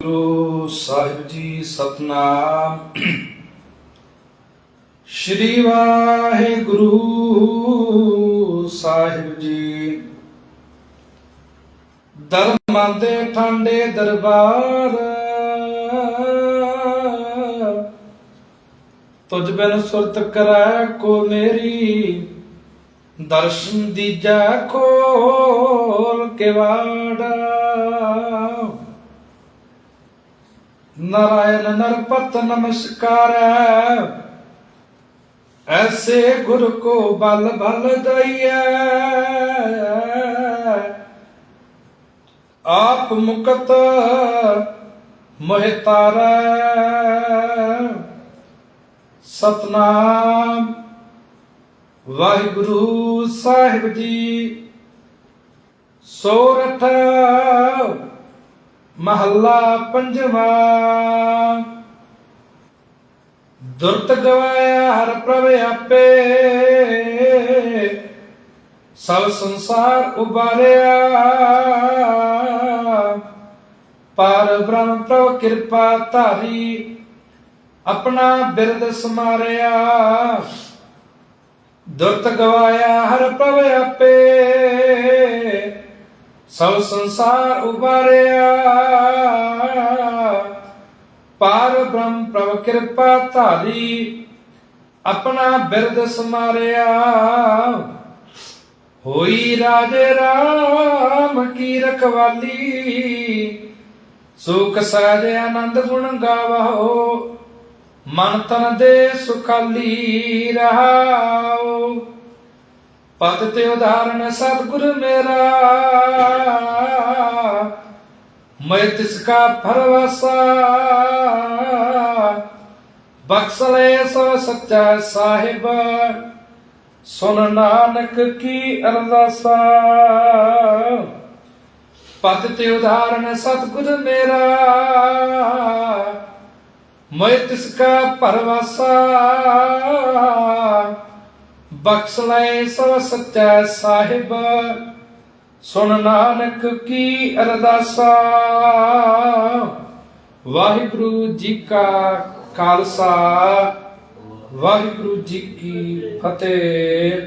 ਗੁਰੂ ਸਾਹਿਬ ਜੀ, ਸਤਨਾਮ। ਸ਼੍ਰੀ ਵਾਹਿਗੁਰੂ ਸਾਹਿਬ ਜੀ। ਧਰਮਾਂ ਦੇ ਠੰਡੇ ਦਰਬਾਰ, ਤੁਝ ਬਿਨ ਸੁਰਤ ਕਰੈ ਕੋ ਮੇਰੀ। ਦਰਸ਼ਨ ਦੀਜਾ ਖੋਲ ਕੇ ਵਾੜਾ। ਨਾਰਾਇਣ ਨਰਪਤ ਨਮਸਕਾਰ। ਐਸੇ ਗੁਰ ਕੋ ਬਲ ਬਲ ਦਈਐ। ਆਪ ਮੁਕਤ ਮੋਹਿ ਤਾਰੈ। ਸਤਨਾਮ। ਵਾਹਿਗੁਰੂ ਸਾਹਿਬ ਜੀ ਸੋਰਠ ਮਹੱਲਾ ਪੰਜਵਾ। ਦੁਰਤ ਗਵਾਇਆ ਹਰ ਪ੍ਰਭ ਆਪੇ। ਸਭ ਸੰਸਾਰ ਉਬਾਰਿਆ ਪਰ ਬ੍ਰਹਮ ਪ੍ਰਭ ਕਿਰਪਾ ਧਾਰੀ ਆਪਣਾ ਬਿਰਦ ਸਮਾਰਿਆ। ਦੁਰਤ ਗਵਾਇਆ ਹਰ ਪ੍ਰਭ ਆਪੇ। ਸਭ ਸੰਸਾਰ ਉਬਾਰਿਆ ਪਾਰ ਬ੍ਰਹਮ ਪ੍ਰਭ ਕਿਰਪਾ ਧਾਰੀ, ਆਪਣਾ ਬਿਰਦ ਸਮਾਰਿਆ। ਹੋਈ ਰਾਜੇ ਰਾਮ ਕੀ ਰਖਵਾਲੀ, ਸੁਖ ਸਹਿਜ ਆਨੰਦ ਗੁਣ ਗਾਵੋ ਮਨ ਤਨ ਦੇ ਸੁਖਾਲੀ ਰਹਾਓ। ਪਦ ਤੇ ਉਦਾਹਰਣ ਸਤਿਗੁਰ ਮੇਰਾ। ਮੈਂ ਤਿਸ ਕਾ ਫਰਵਾਸਾ ਬਖਸ਼ ਲੈ ਸੋ ਸੱਚਾ ਸਾਹਿਬ। ਸੁਨ ਨਾਨਕ ਕੀ ਅਰਦਾਸਾ। ਪਦ ਤੇ ਉਦਾਹਰਣ ਸਤਿਗੁਰ ਮੇਰਾ। ਮੈਂ ਤਿਸ ਕਾ ਪਰਵਾਸਾ ਬਖਸ਼ ਲੈ ਸੋ ਸੱਚਾ ਸਾਹਿਬ ਸੁਨ ਨਾਨਕ ਕੀ ਅਰਦਾਸਾ। ਵਾਹਿਗੁਰੂ ਜੀ ਕਾ ਖਾਲਸਾ, ਵਾਹਿਗੁਰੂ ਜੀ ਕੀ ਫਤਿਹ।